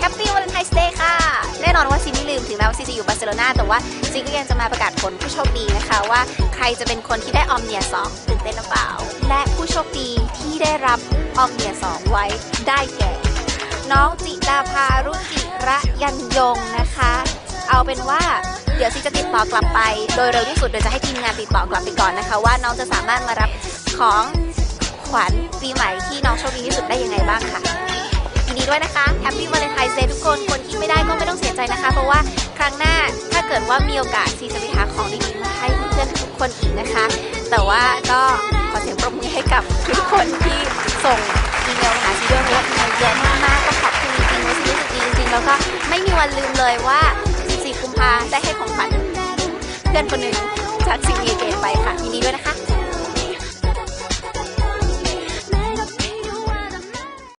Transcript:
แฮปปี้วันไทน์เดย์ค่ะ แน่นอนว่าซีไม่ลืมถึงแม้ว่าซีจะอยู่บาร์เซโลนาแต่ว่าซีก็ยังจะมาประกาศผลผู้โชคดีนะคะว่าใครจะเป็นคนที่ได้ออมเนีย2ตื่นเต้นหรือเปล่า และผู้โชคดีที่ได้รับออมเนีย2ไว้ได้แก่ น้องจิดาภารุจิระยันยงนะคะ เอาเป็นว่าเดี๋ยวซีจะติดต่อกลับไป โดยเร็วที่สุดโดยจะให้ทีมงานติดต่อกลับไปก่อนนะคะ ว่าน้องจะสามารถมารับของขวัญปีใหม่ที่น้อง ด้วยนะคะแฮปปี้วาเลนไทน์เดย์ทุกคนคนที่ไม่ได้ก็ไม่ต้องเสียใจนะคะ เพราะว่าครั้งหน้าถ้าเกิดว่ามีโอกาสซีจะไปหาของดีๆมาให้เพื่อนทุกคนอีกนะคะ แต่ว่าก็ขอเสียงปรบมือให้กับทุกคนที่ส่งอีเมลมาหาซีด้วยเพราะว่าอีเมลเยอะมากๆก็ขอบคุณจริงๆว่าซีรู้สึกดีจริงๆแล้วก็ไม่มีวันลืมเลยว่า 14 กุมภาได้ให้ของขวัญเพื่อนคนหนึ่งจากซีเอเ